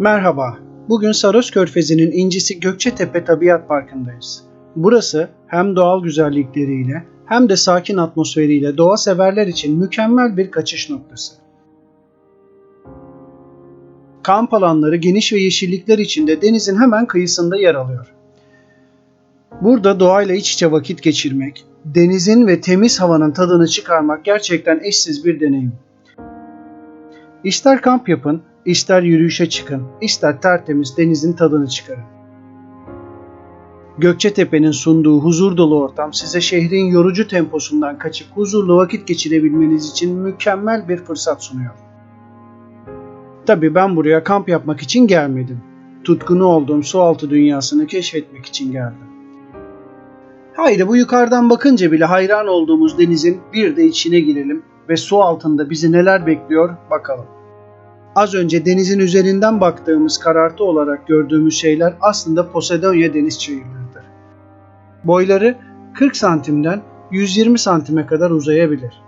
Merhaba. Bugün Saros Körfezi'nin incisi Gökçetepe Tabiat Parkı'ndayız. Burası hem doğal güzellikleriyle hem de sakin atmosferiyle doğa severler için mükemmel bir kaçış noktası. Kamp alanları geniş ve yeşillikler içinde denizin hemen kıyısında yer alıyor. Burada doğayla iç içe vakit geçirmek, denizin ve temiz havanın tadını çıkarmak gerçekten eşsiz bir deneyim. İster kamp yapın, ister yürüyüşe çıkın, ister tertemiz denizin tadını çıkarın. Gökçetepe'nin sunduğu huzur dolu ortam size şehrin yorucu temposundan kaçıp huzurlu vakit geçirebilmeniz için mükemmel bir fırsat sunuyor. Tabii ben buraya kamp yapmak için gelmedim. Tutkunu olduğum sualtı dünyasını keşfetmek için geldim. Haydi bu yukarıdan bakınca bile hayran olduğumuz denizin bir de içine girelim ve su altında bizi neler bekliyor bakalım. Az önce denizin üzerinden baktığımız karartı olarak gördüğümüz şeyler aslında Posidonia deniz çayırlarıdır. Boyları 40 santimden 120 santime kadar uzayabilir.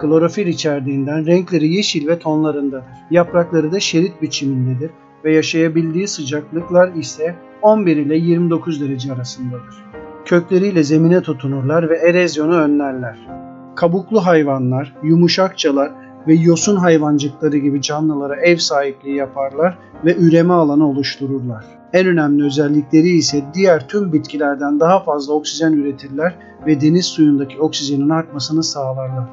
Klorofil içerdiğinden renkleri yeşil ve tonlarındadır. Yaprakları da şerit biçimindedir ve yaşayabildiği sıcaklıklar ise 11 ile 29 derece arasındadır. Kökleriyle zemine tutunurlar ve erozyonu önlerler. Kabuklu hayvanlar, yumuşakçalar ve yosun hayvancıkları gibi canlılara ev sahipliği yaparlar ve üreme alanı oluştururlar. En önemli özellikleri ise diğer tüm bitkilerden daha fazla oksijen üretirler ve deniz suyundaki oksijenin artmasını sağlarlar.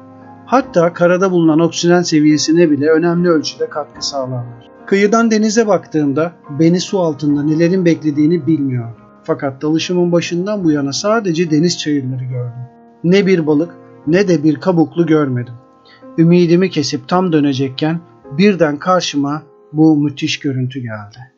Hatta karada bulunan oksijen seviyesine bile önemli ölçüde katkı sağlarlar. Kıyıdan denize baktığımda beni su altında nelerin beklediğini bilmiyorum. Fakat dalışımın başından bu yana sadece deniz çayırları gördüm. Ne bir balık ne de bir kabuklu görmedim. Ümidimi kesip tam dönecekken birden karşıma bu müthiş görüntü geldi.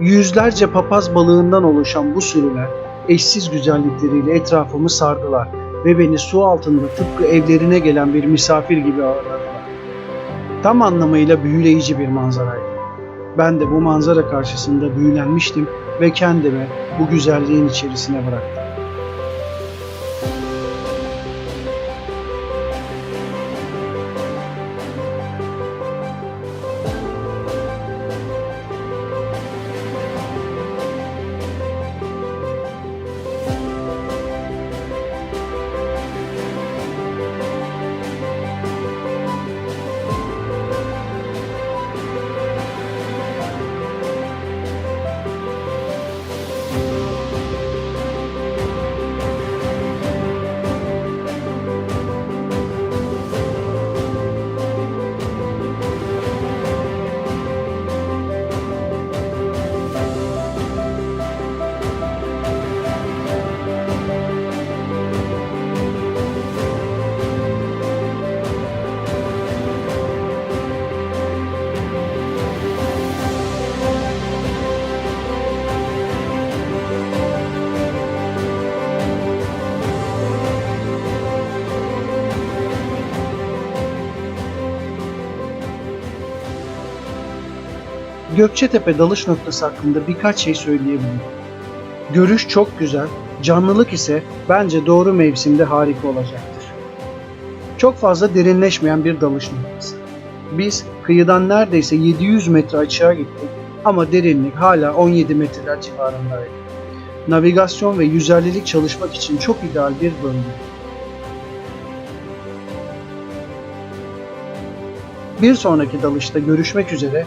Yüzlerce papaz balığından oluşan bu sürüler eşsiz güzellikleriyle etrafımı sardılar ve beni su altında tıpkı evlerine gelen bir misafir gibi ağırladılar. Tam anlamıyla büyüleyici bir manzaraydı. Ben de bu manzara karşısında büyülenmiştim ve kendimi bu güzelliğin içerisine bıraktım. Gökçetepe dalış noktası hakkında birkaç şey söyleyebilirim. Görüş çok güzel, canlılık ise bence doğru mevsimde harika olacaktır. Çok fazla derinleşmeyen bir dalış noktası. Biz kıyıdan neredeyse 700 metre açığa gittik ama derinlik hala 17 metreler civarındaydı. Navigasyon ve yüzerlilik çalışmak için çok ideal bir bölge. Bir sonraki dalışta görüşmek üzere.